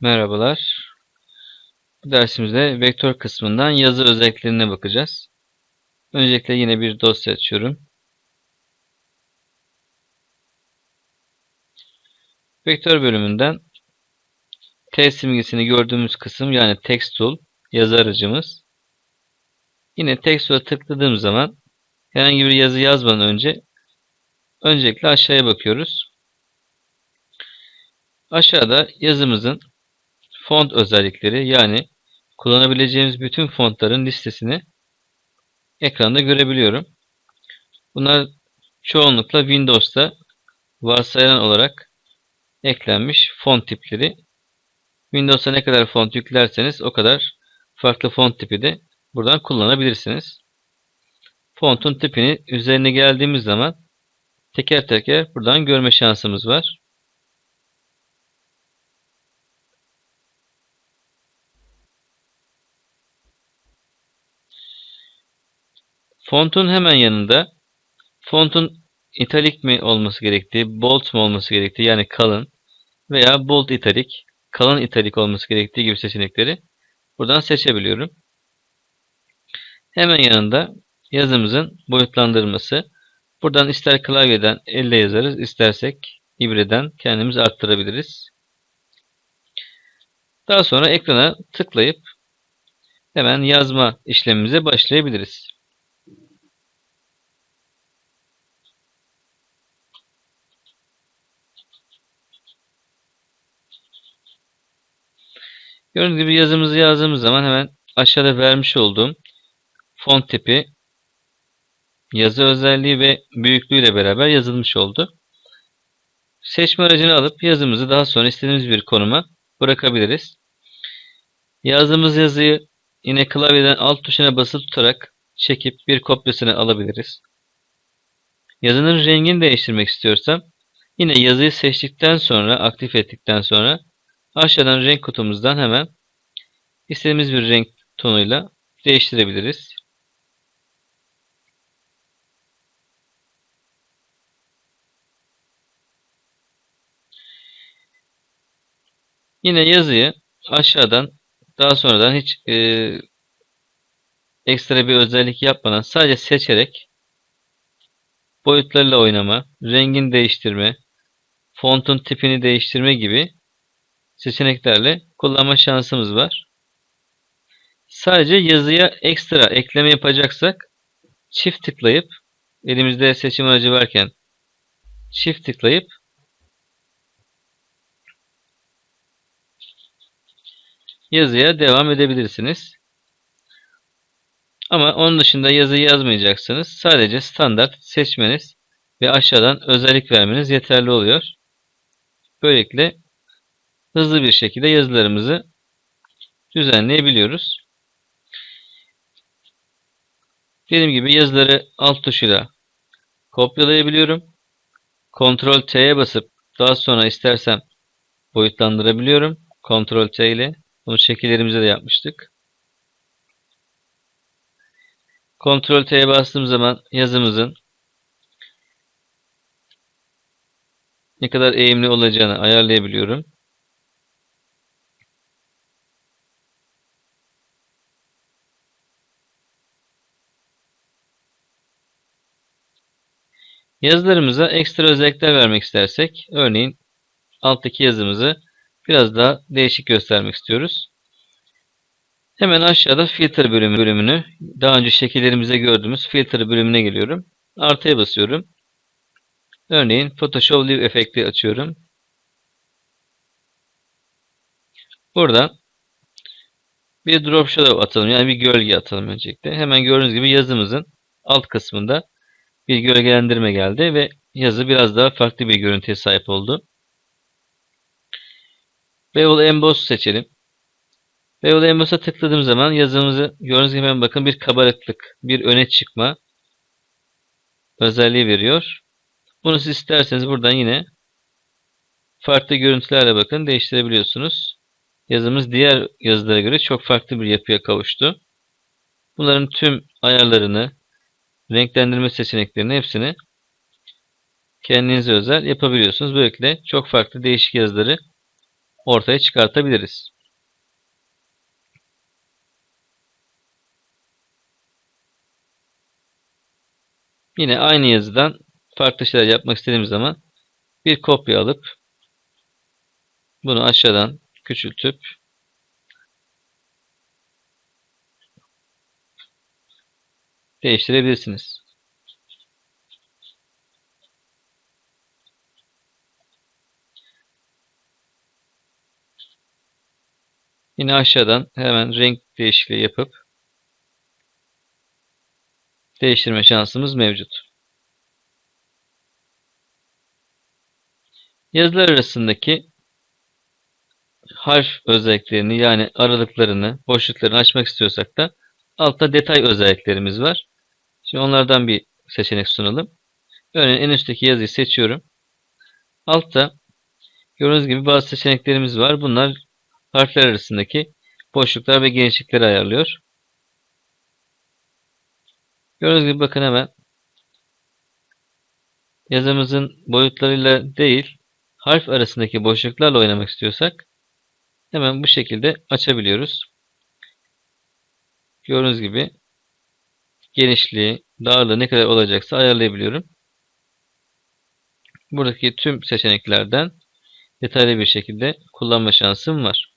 Merhabalar. Bu dersimizde vektör kısmından yazı özelliklerine bakacağız. Öncelikle yine bir dosya açıyorum. Vektör bölümünden T simgesini gördüğümüz kısım yani text tool yazı aracımız. Yine text tool'a tıkladığım zaman herhangi bir yazı yazmadan önce öncelikle aşağıya bakıyoruz. Aşağıda yazımızın font özellikleri yani kullanabileceğimiz bütün fontların listesini ekranda görebiliyorum. Bunlar çoğunlukla Windows'ta varsayılan olarak eklenmiş font tipleri. Windows'a ne kadar font yüklerseniz o kadar farklı font tipi de buradan kullanabilirsiniz. Fontun tipini üzerine geldiğimiz zaman teker teker buradan görme şansımız var. Fontun hemen yanında fontun italik mi olması gerektiği, bold mu olması gerektiği yani kalın veya bold italik, kalın italik olması gerektiği gibi seçenekleri buradan seçebiliyorum. Hemen yanında yazımızın boyutlandırması. Buradan ister klavyeden elle yazarız, istersek ibreden kendimiz arttırabiliriz. Daha sonra ekrana tıklayıp hemen yazma işlemimize başlayabiliriz. Gördüğünüz gibi yazımızı yazdığımız zaman hemen aşağıda vermiş olduğum font tipi, yazı özelliği ve büyüklüğüyle beraber yazılmış oldu. Seçme aracını alıp yazımızı daha sonra istediğimiz bir konuma bırakabiliriz. Yazdığımız yazıyı yine klavyeden alt tuşuna basılı tutarak çekip bir kopyasını alabiliriz. Yazının rengini değiştirmek istiyorsam yine yazıyı seçtikten sonra aktif ettikten sonra Aşağıdan renk kutumuzdan hemen istediğimiz bir renk tonuyla değiştirebiliriz. Yine yazıyı aşağıdan daha sonradan hiç e, ekstra bir özellik yapmadan sadece seçerek boyutlarıyla oynama, rengini değiştirme, fontun tipini değiştirme gibi seçeneklerle kullanma şansımız var. Sadece yazıya ekstra ekleme yapacaksak çift tıklayıp elimizde seçim aracı varken çift tıklayıp yazıya devam edebilirsiniz. Ama onun dışında yazı yazmayacaksınız. Sadece standart seçmeniz ve aşağıdan özellik vermeniz yeterli oluyor. Böylelikle hızlı bir şekilde yazılarımızı düzenleyebiliyoruz. Dediğim gibi yazıları alt tuşuyla kopyalayabiliyorum. Ctrl T'ye basıp daha sonra istersem boyutlandırabiliyorum. Ctrl T ile. Bunu şekillerimize de yapmıştık. Ctrl T'ye bastığım zaman yazımızın ne kadar eğimli olacağını ayarlayabiliyorum. Yazılarımıza ekstra özellikler vermek istersek, örneğin alttaki yazımızı biraz daha değişik göstermek istiyoruz. Hemen aşağıda filtre bölümü bölümünü daha önce şekillerimizde gördüğümüz filtre bölümüne geliyorum. Artıya basıyorum. Örneğin Photoshop Live efekti açıyorum. Burada bir drop shadow atalım. Yani bir gölge atalım öncelikle. Hemen gördüğünüz gibi yazımızın alt kısmında bir gölgelendirme geldi ve yazı biraz daha farklı bir görüntüye sahip oldu. Bevel Emboss seçelim. Bevel Emboss'a tıkladığım zaman yazımızı gördüğünüz gibi hemen bakın bir kabarıklık, bir öne çıkma özelliği veriyor. Bunu siz isterseniz buradan yine farklı görüntülerle bakın değiştirebiliyorsunuz. Yazımız diğer yazılara göre çok farklı bir yapıya kavuştu. Bunların tüm ayarlarını, renklendirme seçeneklerinin hepsini kendinize özel yapabiliyorsunuz. Böylelikle çok farklı değişik yazıları ortaya çıkartabiliriz. Yine aynı yazıdan farklı şeyler yapmak istediğim zaman bir kopya alıp bunu aşağıdan küçültüp değiştirebilirsiniz. Yine aşağıdan hemen renk değişikliği yapıp değiştirme şansımız mevcut. Yazılar arasındaki harf özelliklerini yani aralıklarını, boşluklarını açmak istiyorsak da altta detay özelliklerimiz var. Şimdi onlardan bir seçenek sunalım. Örneğin en üstteki yazıyı seçiyorum. Altta gördüğünüz gibi bazı seçeneklerimiz var. Bunlar harfler arasındaki boşluklar ve genişlikleri ayarlıyor. Gördüğünüz gibi bakın hemen yazımızın boyutlarıyla değil harf arasındaki boşluklarla oynamak istiyorsak hemen bu şekilde açabiliyoruz. Gördüğünüz gibi genişliği, darlığı ne kadar olacaksa ayarlayabiliyorum. Buradaki tüm seçeneklerden detaylı bir şekilde kullanma şansım var.